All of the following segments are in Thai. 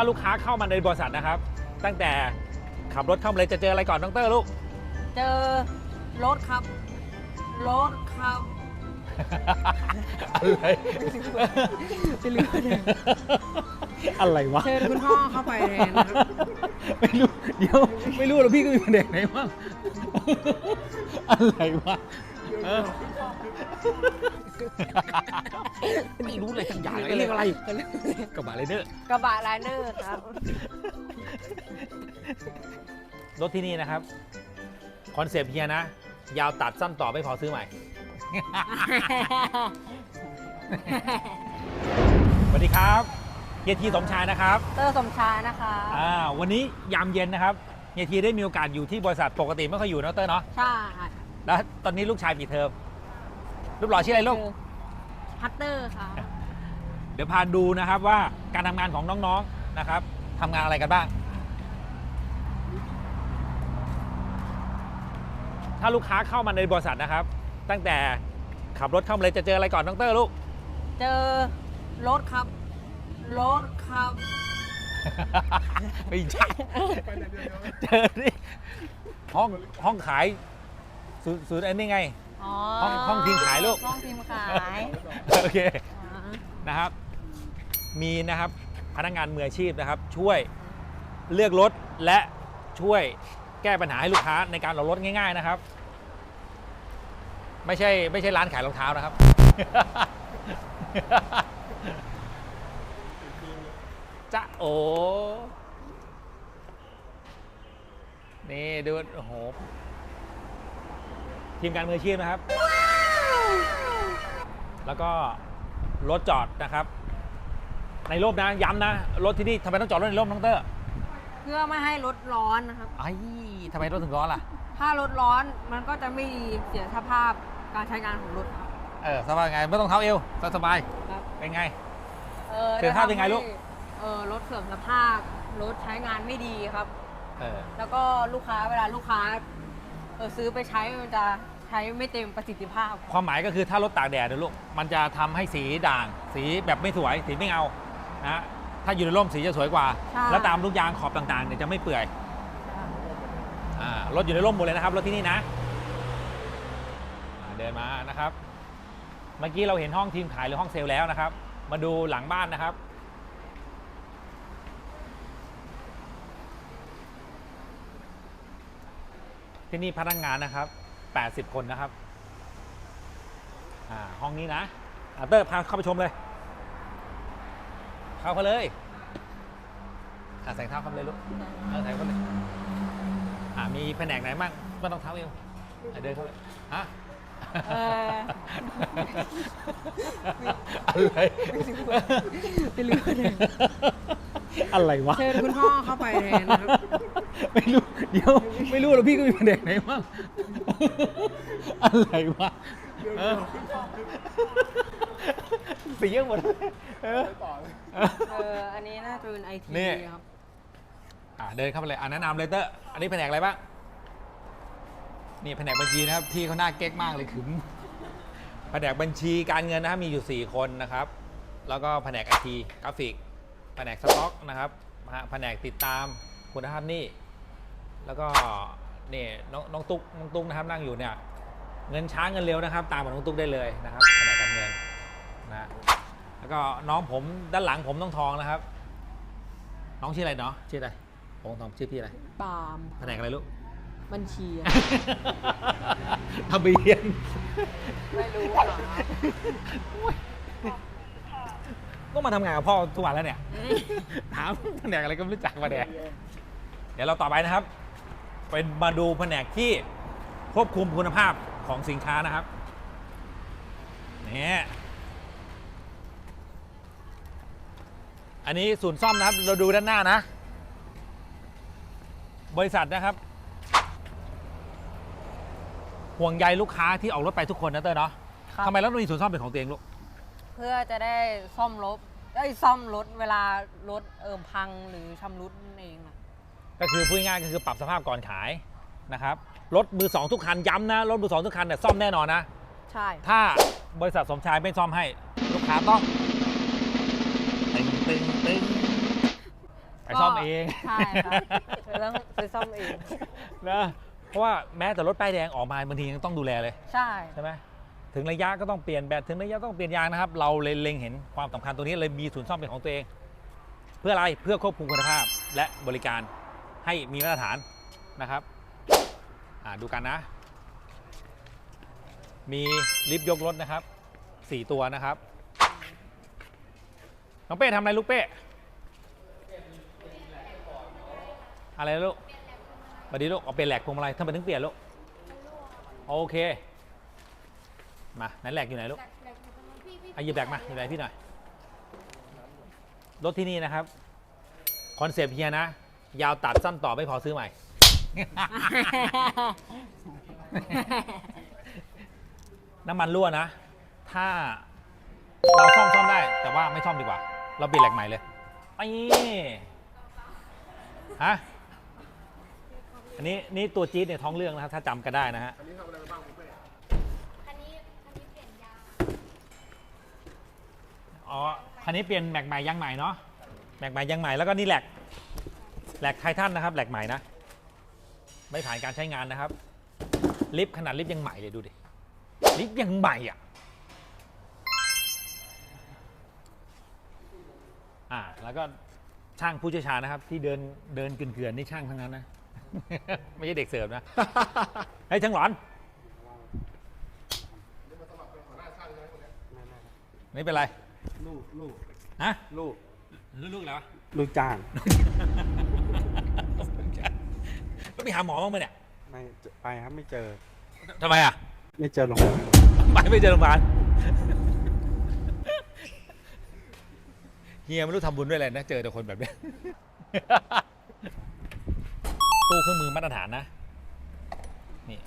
ถ้าลูกค้าเข้ามาในบริษัทนะครับ ตั้งแต่ขับรถเข้ามาเลยจะเจออะไรก่อนน้องเตอร์ลูก เจอรถครับ รถครับ อะไร จะเหลือเดินอะไรวะ เชิญคุณพ่อเข้าไปแทนนะครับ ไม่รู้ เดี๋ยว ไม่รู้แล้วพี่ก็มีประเด็นไหนบ้างอะไรวะเออ ไม่รู้เลยสักอย่างเลยเรียกอะไรกระบะไรเดอร์กระบะไลเนอร์ครับรถที่นี่นะครับ คอนเซปต์เฮียนะ ยาวตัดสั้นต่อไม่พอซื้อใหม่ สวัสดีครับเฮียทีสมชายนะครับเตอร์สมชายนะคะอ่าวันนี้ยามเย็นนะครับเฮียทีได้มีโอกาสอยู่ที่บริษัทปกติไม่ค่อยอยู่นะเตอร์เนาะใช่แล้วตอนนี้ลูกชายปีเทอม รูปหล่อชื่ออะไรลูกฮัตเตอร์ค่ะ เดี๋ยวพาดูนะครับว่าการทำงานของน้องๆนะครับทำงานอะไรกันบ้าง ถ้าลูกค้าเข้ามาในบริษัทนะครับ ตั้งแต่ขับรถเข้ามาเลยจะเจออะไรก่อนน้องเตอร์ลูก เจอรถครับ รถครับ ไม่ใช่เจอนี่ห้องห้องขายศูนย์ศูนย์อันนี้ไงอ๋อ ห้องห้องทีมขายลูก ห้องทีมขายโอเคอ๋อนะครับ มีนะครับพนักงานมืออาชีพนะครับ ช่วยเลือกรถและช่วยแก้ปัญหาให้ลูกค้าในการออกรถง่าย ๆนะครับ ไม่ใช่ไม่ใช่ร้านขายรองเท้านะครับ จะโอนี่ดูโอ้โห ทีมการมืออาชีพนะครับ แล้วก็รถจอดนะครับ ในร่มนะย้ำนะ รถที่นี่ทำไมต้องจอดรถในร่มน้องเตอร์เพื่อไม่ให้รถร้อนนะครับ ไอ้ทำไมรถถึงร้อนล่ะ ถ้ารถร้อนมันก็จะไม่เสียสภาพการใช้งานของรถครับ เออสบายไงไม่ต้องเท้าเอวสบายครับๆเป็นไง เออเสื่อมสภาพเป็นไงลูก เออรถเสื่อมสภาพรถใช้งานไม่ดีครับ เออ แล้วก็ลูกค้าเวลาลูกค้าเออซื้อไปใช้มันจะ ใช้ไม่เต็มประสิทธิภาพ ความหมายก็คือถ้ารถตากแดดเนยลูก มันจะทำให้สีด่าง สีแบบไม่สวย สีไม่เอานะถ้าอยู่ในร่มสีจะสวยกว่า ใช่ แล้วตามลูกยางขอบต่างๆเนี่ยจะไม่เปื่อยอ่ารถอยู่ในร่มหมดเลยนะครับรถที่นี่นะอ่าเดินมานะครับ เมื่อกี้เราเห็นห้องทีมขายหรือห้องเซลล์แล้วนะครับ มาดูหลังบ้านนะครับ ที่นี่พนักงานนะครับ 80 คนนะครับอ่าห้องนี้นะอาเตอร์พาเข้าไปชมเลย เข้าไปเลยอ่าใส่เท้าเข้าไปเลยลูกเออใส่เข้าไปเลยอ่ามีแผนกไหนบ้างไม่ต้องเท้าเอวอะเดินเข้าไปฮะเออ อะไรจะเหลือเดิน อะไรวะ เชิญคุณพ่อเข้าไปแทนนะครับ ไม่รู้ เดี๋ยว ไม่รู้แล้วพี่ก็มีแผนกไหนบ้างอะไรวะเออเสียงหมดเลยเออ เออ อันนี้น่าจะเป็นไอทีนี่ ครับ อะเดินเข้าไปเลยอ่าแนะนำเลยเตอร์อันนี้แผนกอะไรบ้าง นี่แผนกบัญชีนะครับ พี่เขาหน้าเก๊กมากเลยขึมแผนกบัญชีการเงินนะครับมีอยู่ 4 คนนะครับ แล้วก็แผนกไอทีกราฟิก แผนกสต็อกนะครับนะฮะแผนกติดตามคุณภาพหนี่แล้วก็นี่น้องน้องตุ๊กน้องตุ๊กนะครับนั่งอยู่เนี่ยเงินช้าเงินเร็วนะครับ ตามกับน้องตุ๊กได้เลยนะครับแผนกการเงินนะแล้วก็น้องผมด้านหลังผมต้องทองนะครับ น้องชื่ออะไรเนาะชื่ออะไรผมทองชื่อพี่อะไรปาล์มแผนกอะไรลูกบัญชีอะทะเบียนไม่รู้ค่ะ ก็มาทำงานกับพ่อทุกวันแล้วเนี่ย ถามแผนกอะไรก็ไม่รู้จักมาแดกเดี๋ยวเราต่อไปนะครับ เป็นมาดูแผนกที่ควบคุมคุณภาพของสินค้านะครับนี่อันนี้ศูนย์ซ่อมนะครับ เราดูด้านหน้านะ บริษัทนะครับ ห่วงใยลูกค้าที่ออกรถไปทุกคนนะเต้ยเนาะครับ ทำไมเราต้องมีศูนย์ซ่อมเป็นของตัวเองลูกเพื่อจะได้ซ่อมรถได้ยซ่อมรถเวลารถเอิมพังหรือชำรุดนั่นเองอะก็คือพูดง่ายๆก็คือปรับสภาพก่อนขายนะครับรถมือสองทุกคันย้ำนะรถมือสองทุกคันเนี่ยซ่อมแน่นอนนะ ใช่ ถ้าบริษัทสมชายไม่ซ่อมให้ ลูกค้าต้องตึงตึงตึงซ่อมเองใช่ครับเธอต้องไปซ่อมเอง นะเพราะว่าแม้แต่รถป้ายแดงออกมาบางทียังต้องดูแลเลย ใช่ ใช่ไหม ถึงระยะก็ต้องเปลี่ยนแบตถึงระยะต้องเปลี่ยนยางนะครับ เราเลยเล็งเห็นความสำคัญตัวนี้เลยมีศูนย์ซ่อมเป็นของตัวเอง เพื่ออะไรเพื่อควบคุมคุณภาพและบริการให้มีมาตรฐานนะครับดูกันนะ มีลิฟต์ยกรถนะครับสี่ตัวนะครับ น้องเป้ทำอะไรลูกเป้อะไรลูกสวัสดีลูกเอาเป็นแหลกพวงมาลัยทำไมถึงเปลี่ยนลูก โอเค มาไหนแหลกอยู่ไหนลูกเอาหยิบแหลกมาหยิบแหลกพี่หน่อย รถที่นี่นะครับ คอนเซปต์เฮียนะ ยาวตัดสั้นต่อไม่พอซื้อใหม่ น้ำมันรั่วนะ ถ้าเราซ่อมซ่อมได้ แต่ว่าไม่ซ่อมดีกว่า เราเปลี่ยนแหลกใหม่เลยไอ้ฮะ อันนี้นี่ตัวจี๊ดเนี่ยท้องเรื่องนะครับถ้าจำกันได้นะฮะ อันนี้ทำอะไรไปบ้างคุณเป้ คันนี้คันนี้เปลี่ยนยาง อ๋อ คันนี้เปลี่ยนแม็กใหม่ยางใหม่เนาะ แม็กใหม่ยางใหม่แล้วก็นี่แหลก แหลกไททันนะครับ แหลกใหม่นะ ไม่ผ่านการใช้งานนะครับ ลิฟต์ขนาดลิฟต์ยังใหม่เลยดูดิ ลิฟต์ยังใหม่อะ อ่า แล้วก็ช่างผู้เชี่ยวชาญนะครับ ที่เดินเดินเกลื่อนๆนี่ช่างทั้งนั้นนะ ไม่ใช่เด็กเสิร์ฟนะ เฮ้ยช่างหลอนนี่มาสมัครเป็นนี่เป็นไร ลูกลูกฮะลูกลูกๆแล้วลูกจ้างก็ไปหาหมอบ้างไหมเนี่ยไม่ไปครับไม่เจอทำไมอะ ไม่เจอโรงพยาบาลไปไม่เจอโรงพยาบาลเฮียไม่รู้ทำบุญด้วยอะไรนะเจอแต่คนแบบเนี้ยตู้เครื่องมือมาตรฐานนะ นี่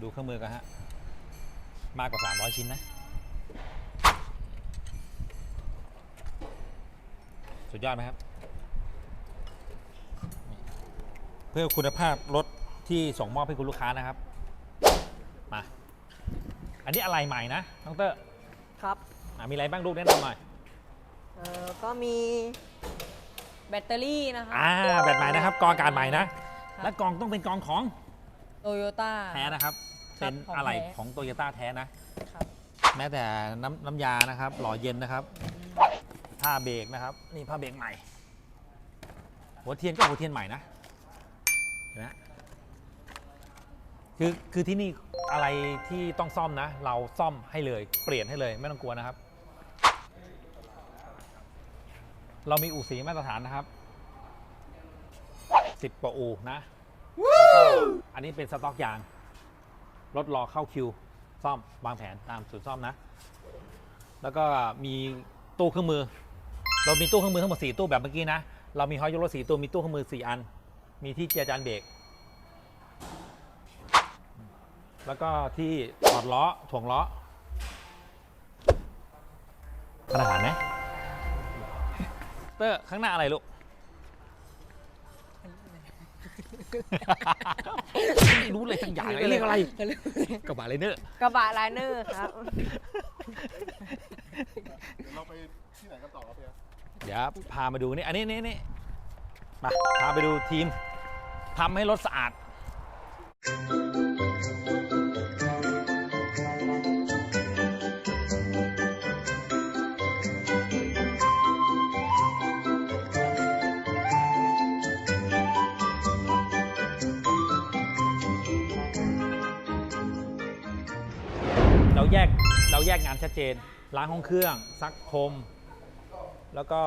ดูเครื่องมือกันฮะ มากกว่า 300 ชิ้นนะ สุดยอดไหมครับนี่เพื่อคุณภาพรถที่ส่งมอบให้คุณลูกค้านะครับ มา อันนี้อะไรใหม่นะน้องเตอร์ครับอะมีอะไรบ้างลูกแนะนำหน่อย เออก็มีแบตเตอรี่นะครัอ่าแบตใหม่นะครับกองอากาศใหม่นะ ครับ และกองต้องเป็นกองของโตโยต้า แท้นะครับ ครับเป็นของอะไรแท้ ของโตโยต้าแท้นะ ครับ แม้แต่น้ำน้ำยานะครับ หล่อเย็นนะครับ ผ้าเบรกนะครับ นี่ผ้าเบรกใหม่ หัวเทียนก็หัวเทียนใหม่นะเห็นไหมคือคือที่นี่อะไรที่ต้องซ่อมนะ เราซ่อมให้เลย เปลี่ยนให้เลยไม่ต้องกลัวนะครับ เรามีอู่สีมาตรฐานนะครับสิบกว่าอู่นะแล้วก็อันนี้เป็นสต็อกยางรถรอเข้าคิว ซ่อมวางแผนตามศูนย์ซ่อมนะ แล้วก็มีตู้เครื่องมือ เรามีตู้เครื่องมือทั้งหมด4ตู้แบบเมื่อกี้นะ เรามีฮอยยกรถ4ตู้มีตู้เครื่องมือ 4 อัน มีที่เจียร์จานเบรก แล้วก็ที่ถอดล้อ ถ่วงล้อขนาดไหมเตอร์ข้างหน้าอะไรลูก ไม่รู้เลยสักอย่างเลยเรียกอะไรกระบะไรเนอร์กระบะไลเนอร์ครับ เดี๋ยวเราไปที่ไหนกันต่อครับเพีย เดี๋ยวพามาดูนี่ อันนี้นี่นี่มาพาไปดูทีมทำให้รถสะอาด เราแยกเราแยกงานชัดเจน ล้างห้องเครื่อง ซักพรม แล้วก็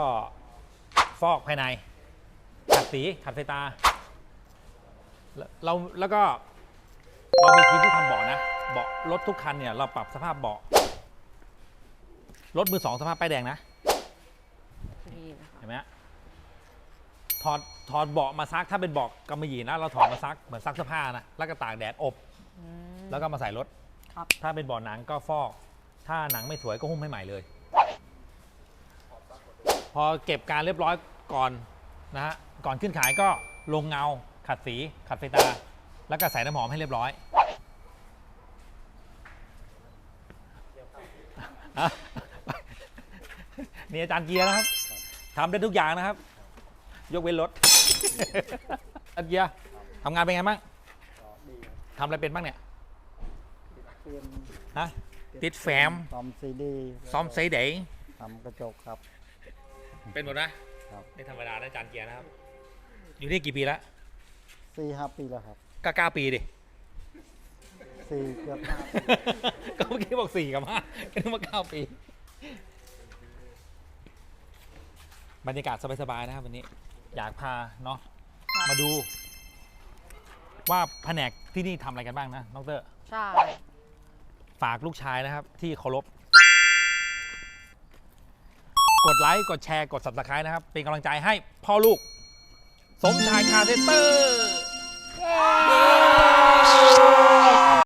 ฟอกภายใน ขัดสี ขัดสายตาแล้วเราแล้วก็เรามีทีมที่ทำเบาะนะ เบาะรถทุกคันเนี่ย เราปรับสภาพเบาะ รถมือสองสภาพป้ายแดงนะ นี่นะครับเห็นไหมฮะถอด ถอดเบาะมาซัก ถ้าเป็นเบาะกำมะหยี่นะ เราถอดมาซัก เหมือนซักเสื้อผ้านะ แล้วก็ตากแดดอบ อืมแล้วก็มาใส่รถ ครับ ถ้าเป็นเบาะหนังก็ฟอก ถ้าหนังไม่สวยก็หุ้มให้ใหม่เลย พอเก็บการเรียบร้อยก่อนนะฮะก่อนขึ้นขายก็ลงเงาขัดสีขัดไฟตา แล้วก็ใส่น้ำหอมให้เรียบร้อยอะนี่อาจารย์เกียร์นะครับทำได้ทุกอย่างนะครับ ยกเว้นรถอันเกียร์ทำงานเป็นไงบ้างทำอะไรเป็นบ้างเนี่ยเป็นฮะติดแฟ้มซ่อมซีดีซ่อมไซเดย์ทำกระจกครับ เป็นหมดนะครับไม่ธรรมดานะจานเกียร์นะครับ อยู่นี่กี่ปีแล้วสี่ห้าปีแล้วครับก็เก้าปีดิ สี่เกือบห้าก็เมื่อกี้บอกสี่กับห้าก็นึกว่าเก้าปี บรรยากาศสบายๆนะครับวันนี้ อยากพาเนาะครับมาดู ว่าแผนกที่นี่ทำอะไรกันบ้างนะน้องเตอร์ใช่ฝากลูกชายนะครับ ที่เคารพ กดไลค์ กดแชร์ กด subscribe นะครับ เป็นกำลังใจให้พ่อลูก สมชายคาเซนเตอร์